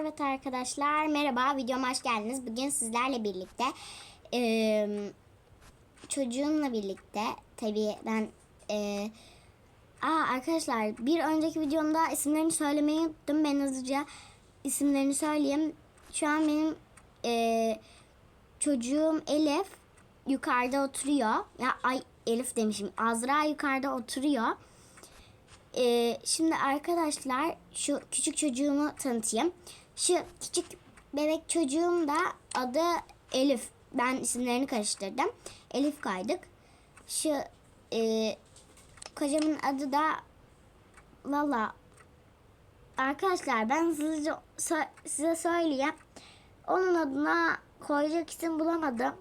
Evet arkadaşlar merhaba videoma hoş geldiniz. Bugün sizlerle birlikte eee, çocuğumla birlikte tabii ben eee Aa arkadaşlar bir önceki videomda isimlerini söylemeyi unuttum. Ben hızlıca isimlerini söyleyeyim. Şu an benim eee, çocuğum Elif yukarıda oturuyor. Ya ay Elif demişim. Azra yukarıda oturuyor. Ee, şimdi arkadaşlar şu küçük çocuğumu tanıtayım. Şu küçük bebek çocuğum da adı Elif. Ben isimlerini karıştırdım. Elif kaydık. Şu e, kocamın adı da valla arkadaşlar ben hızlıca sö- size söyleyeyim. Onun adına koyacak isim bulamadım.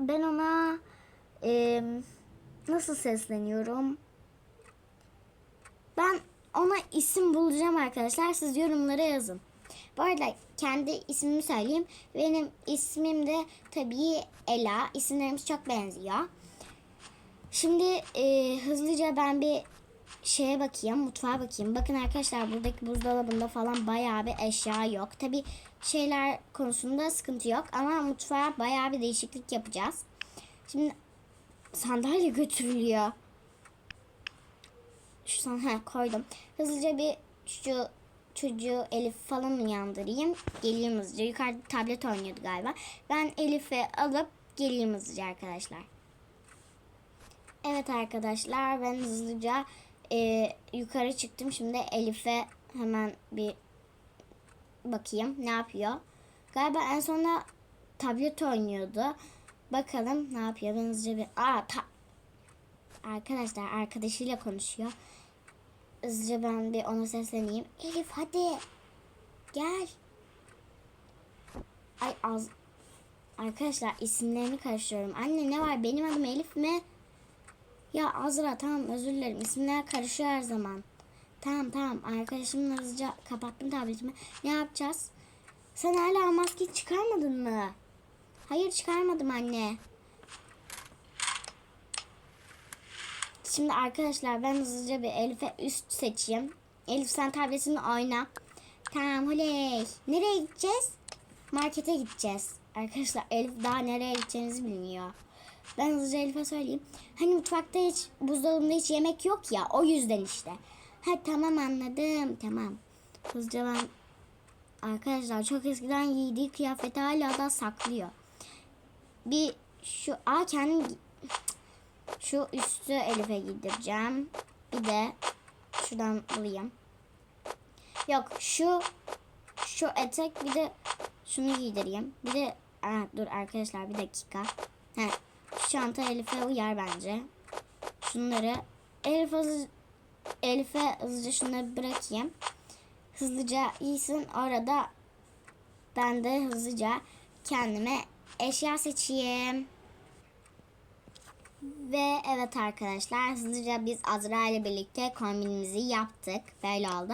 Ben ona e, nasıl sesleniyorum? Ben ona isim bulacağım arkadaşlar. Siz yorumlara yazın. Bu arada kendi ismimi söyleyeyim. Benim ismim de tabii Ela. İsimlerimiz çok benziyor. Şimdi e, hızlıca ben bir şeye bakayım, mutfağa bakayım. Bakın arkadaşlar buradaki buzdolabında falan bayağı bir eşya yok. Tabii şeyler konusunda sıkıntı yok ama mutfağa bayağı bir değişiklik yapacağız. Şimdi sandalye götürülüyor şu sana ha, koydum. Hızlıca bir şu çocuğu Elif falan uyandırayım. Geleyim hızlıca. Yukarıda tablet oynuyordu galiba. Ben Elif'i alıp geleyim hızlıca arkadaşlar. Evet arkadaşlar ben hızlıca e, yukarı çıktım. Şimdi Elif'e hemen bir bakayım ne yapıyor. Galiba en sonunda tablet oynuyordu. Bakalım ne yapıyor. Ben hızlıca bir... Aa ta... Arkadaşlar arkadaşıyla konuşuyor. Hızlıca ben bir ona sesleneyim. Elif hadi. Gel. Ay az. Arkadaşlar isimlerini karıştırıyorum. Anne ne var? Benim adım Elif mi? Ya Azra tamam özür dilerim. İsimler karışıyor her zaman. Tamam tamam. Arkadaşımla hızlıca kapattım tabletimi. Ne yapacağız? Sen hala maske çıkarmadın mı? Hayır çıkarmadım anne. Şimdi arkadaşlar ben hızlıca bir Elif'e üst seçeyim. Elif sen tabletini oyna. Tamam oley. Nereye gideceğiz? Markete gideceğiz. Arkadaşlar Elif daha nereye gideceğinizi bilmiyor. Ben hızlıca Elif'e söyleyeyim. Hani mutfakta hiç buzdolabında hiç yemek yok ya o yüzden işte. Ha tamam anladım tamam. Hızlıca ben arkadaşlar çok eskiden giydiği kıyafeti hala da saklıyor. Bir şu a kendim şu üstü Elif'e giydireceğim. Bir de şuradan alayım. Yok şu şu etek bir de şunu giydireyim. Bir de Aa, dur arkadaşlar bir dakika. He, şu çanta Elif'e uyar bence. Şunları Elif hızlı, Elif'e hızlıca şunları bırakayım. Hızlıca iyisin orada ben de hızlıca kendime eşya seçeyim. Ve evet arkadaşlar hızlıca biz Azra ile birlikte kombinimizi yaptık. Böyle oldu.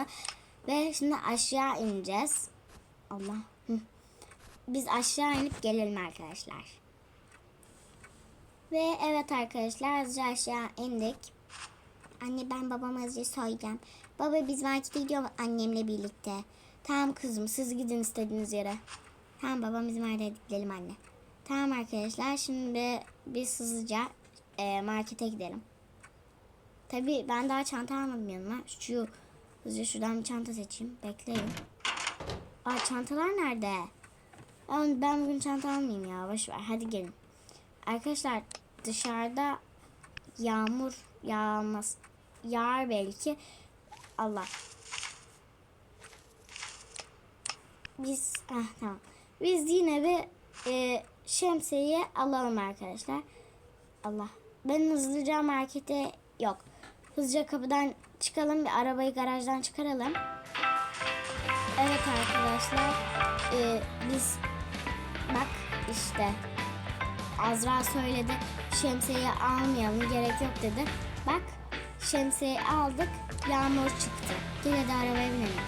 Ve şimdi aşağı ineceğiz. Allah. Biz aşağı inip gelelim arkadaşlar. Ve evet arkadaşlar hızlıca aşağı indik. Anne ben babama hızlıca söyleyeceğim. Baba biz markete gidiyoruz annemle birlikte. Tamam kızım siz gidin istediğiniz yere. Tamam babam bizim nerede gidelim anne. Tamam arkadaşlar şimdi biz hızlıca e, markete gidelim. Tabi ben daha çanta almadım yanıma. Şu hızlıca şuradan bir çanta seçeyim. Bekleyin. Aa çantalar nerede? Ben, ben bugün çanta almayayım ya. Boş ver. Hadi gelin. Arkadaşlar dışarıda yağmur yağmaz. Yağar belki. Allah. Biz ah, tamam. Biz yine bir e, şemsiyeyi alalım arkadaşlar. Allah. Ben hızlıca markete yok. Hızlıca kapıdan çıkalım bir arabayı garajdan çıkaralım. Evet arkadaşlar. e, biz bak işte Azra söyledi şemsiyeyi almayalım gerek yok dedi. Bak şemsiyeyi aldık yağmur çıktı. Gel hadi arabaya binelim.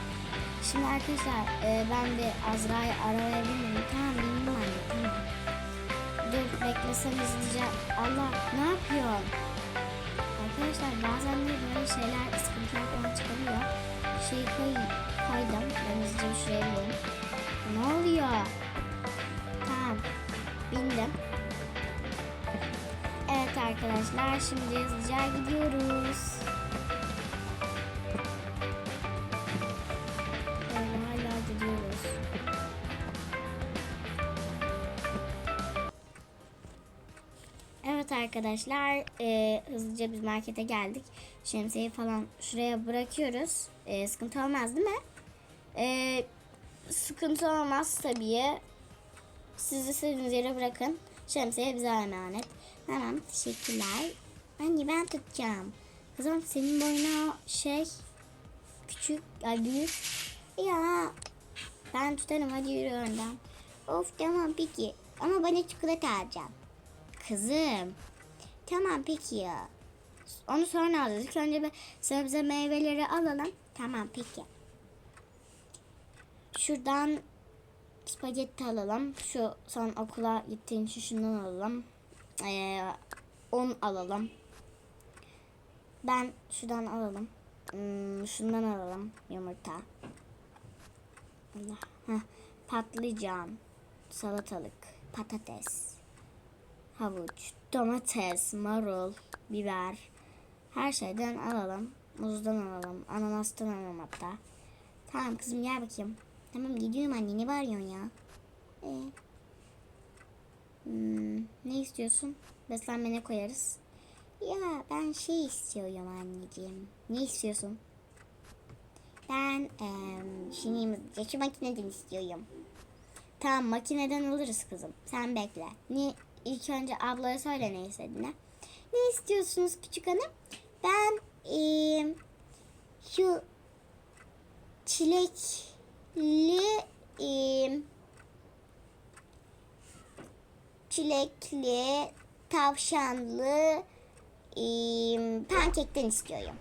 Şimdi arkadaşlar e, ben bir Azra'yı arabaya bindim. Tamam bindim anne tamam. Dur beklesem hızlıca. Allah ne yapıyorsun? Arkadaşlar bazen de böyle şeyler sıkıntılar falan çıkabiliyor. Şey koy, koydum. Ben hızlıca şuraya bineyim. Ne oluyor? Tamam. Bindim. Evet arkadaşlar şimdi hızlıca gidiyoruz. Arkadaşlar e, hızlıca biz markete geldik. Şemsiyeyi falan şuraya bırakıyoruz. E, sıkıntı olmaz değil mi? E, sıkıntı olmaz tabii. Siz istediğiniz yere bırakın. Şemsiye bize emanet. Tamam teşekkürler. Anne ben tutacağım. Kızım senin boyuna şey küçük ay büyük. Ya ben tutarım hadi yürü önden. Of tamam peki. Ama bana çikolata alacağım. Kızım. Tamam peki ya. Onu sonra alırız. Önce bir sebze meyveleri alalım. Tamam peki. Şuradan spagetti alalım. Şu son okula gittiğin için şundan alalım. Ee, un alalım. Ben şuradan alalım. Hmm, şundan alalım. Yumurta. Allah. Heh, patlıcan. Salatalık. Patates. Havuç. Domates. Marul. Biber. Her şeyden alalım. Muzdan alalım. Ananastan alalım hatta. Tamam kızım gel bakayım. Tamam gidiyorum anne ne bağırıyorsun ya? Ee, hmm, ne istiyorsun? Beslenmene koyarız. Ya ben şey istiyorum anneciğim. Ne istiyorsun? Ben em, şimdi şu makineden istiyorum. Tamam makineden alırız kızım. Sen bekle. Ne ilk önce ablaya söyle ne istediğini. Ne istiyorsunuz küçük hanım? Ben em, şu çilekli em, çilekli tavşanlı em, pankekten istiyorum.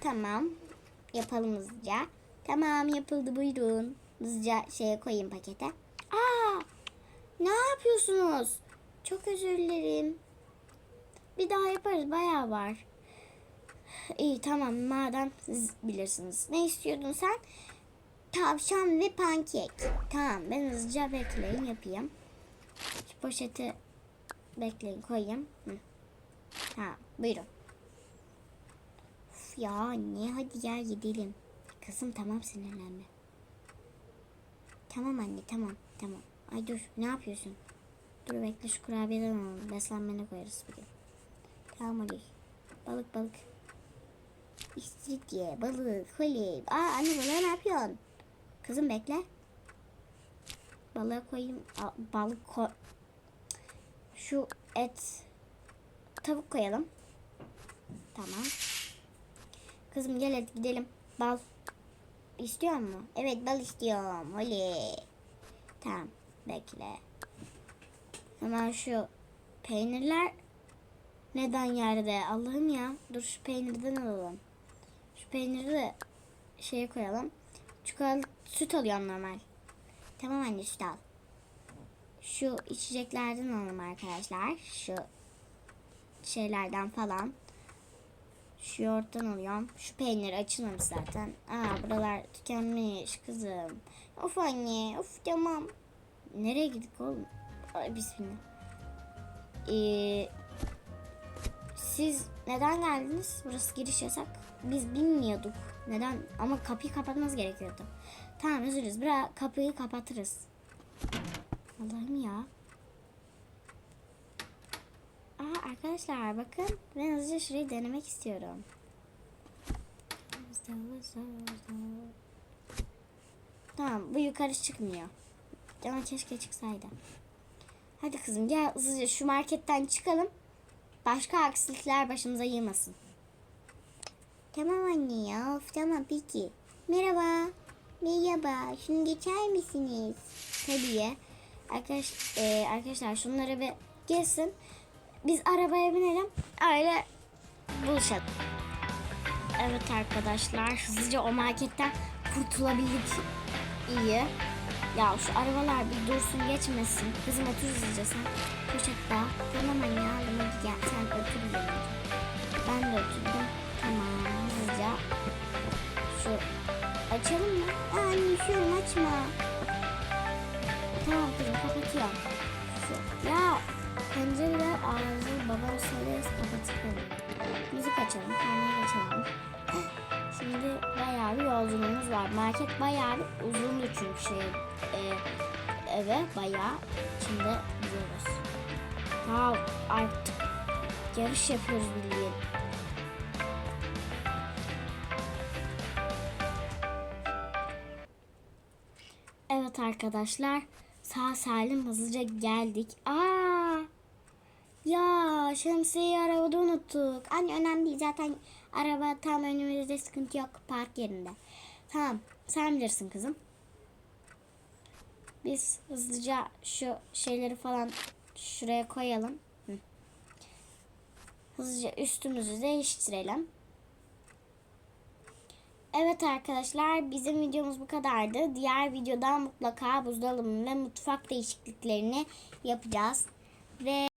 Tamam. Yapalım hızlıca. Tamam yapıldı buyurun. Hızlıca şeye koyayım pakete. Aa! Ne yapıyorsunuz? Çok özür dilerim. Bir daha yaparız bayağı var. İyi tamam madem siz bilirsiniz. Ne istiyordun sen? Tavşan ve pankek. Tamam ben hızlıca bekleyin yapayım. Şu poşeti bekleyin koyayım. Hı. Tamam buyurun. Of ya anne hadi gel gidelim. Kızım tamam sinirlenme. Tamam anne tamam tamam. Ay dur ne yapıyorsun? Dur bekle şu kurabiyeden alalım. Beslenmene koyarız bugün. Hadi. Balık balık. İstiridye, balık, kolye. Aa anne balığa ne yapıyorsun? Kızım bekle. Balığa koyayım. Aa, balık koy. Şu et. Tavuk koyalım. Tamam. Kızım gel hadi gidelim. Bal. İstiyor mu? Evet bal istiyorum. Oley. Tamam. Bekle. Hemen şu peynirler neden yerde? Allah'ım ya. Dur şu peynirden alalım. Şu peyniri de şeye koyalım. Çikolata süt alıyorum normal. Tamam anne süt al. Şu içeceklerden alalım arkadaşlar. Şu şeylerden falan. Şu yoğurttan alıyorum. Şu peynir açılmamış zaten. Aa buralar tükenmiş kızım. Of anne. Of tamam. Nereye gittik oğlum? Ay bismillah. Ee, siz neden geldiniz? Burası giriş yasak. Biz bilmiyorduk. Neden? Ama kapıyı kapatmamız gerekiyordu. Tamam özür dileriz. Biraz kapıyı kapatırız. Allah'ım ya. Aa arkadaşlar bakın. Ben hızlıca şurayı denemek istiyorum. Tamam bu yukarı çıkmıyor. Ama keşke çıksaydı. Hadi kızım gel hızlıca şu marketten çıkalım. Başka aksilikler başımıza yığmasın. Tamam anne ya. Of, tamam peki. Merhaba. Merhaba. Şunu geçer misiniz? Tabii. Arkadaş, e, arkadaşlar şunları bir gelsin. Biz arabaya binelim. Öyle buluşalım. Evet arkadaşlar hızlıca o marketten kurtulabildik. İyi. Ya şu arabalar bir dursun geçmesin. Kızım otur hızlıca sen. Poşet daha. Tamam anne hadi gel sen otur hızlıca. Ben de oturdum. Tamam hızlıca. Şu Açalım mı? Aa, üşüyorum açma. Tamam kızım kapatıyorum. Şu, ya pencereler ağzı babam söyleriz kapatıyorum. Müzik açalım. Karneye açalım. Şimdi bayağı bir yolculuğumuz var. Market bayağı bir uzundu çünkü şey e, eve bayağı. Şimdi gidiyoruz. Ya artık yarış yapıyoruz bildiğin. Evet arkadaşlar sağ salim hızlıca geldik. Aa! Ya şemsiyeyi arabada unuttuk. Anne önemli değil zaten araba tam önümüzde sıkıntı yok park yerinde. Tamam sen bilirsin kızım. Biz hızlıca şu şeyleri falan şuraya koyalım. Hı. Hızlıca üstümüzü değiştirelim. Evet arkadaşlar bizim videomuz bu kadardı. Diğer videoda mutlaka buzdolabı ve mutfak değişikliklerini yapacağız. Ve